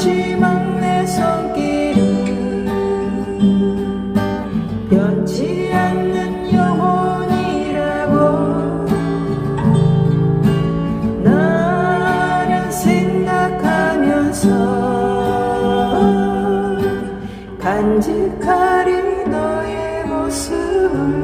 마지막 내 손길은 변치 않는 영혼이라고. 나를 생각하면 간직하리 너의 모습을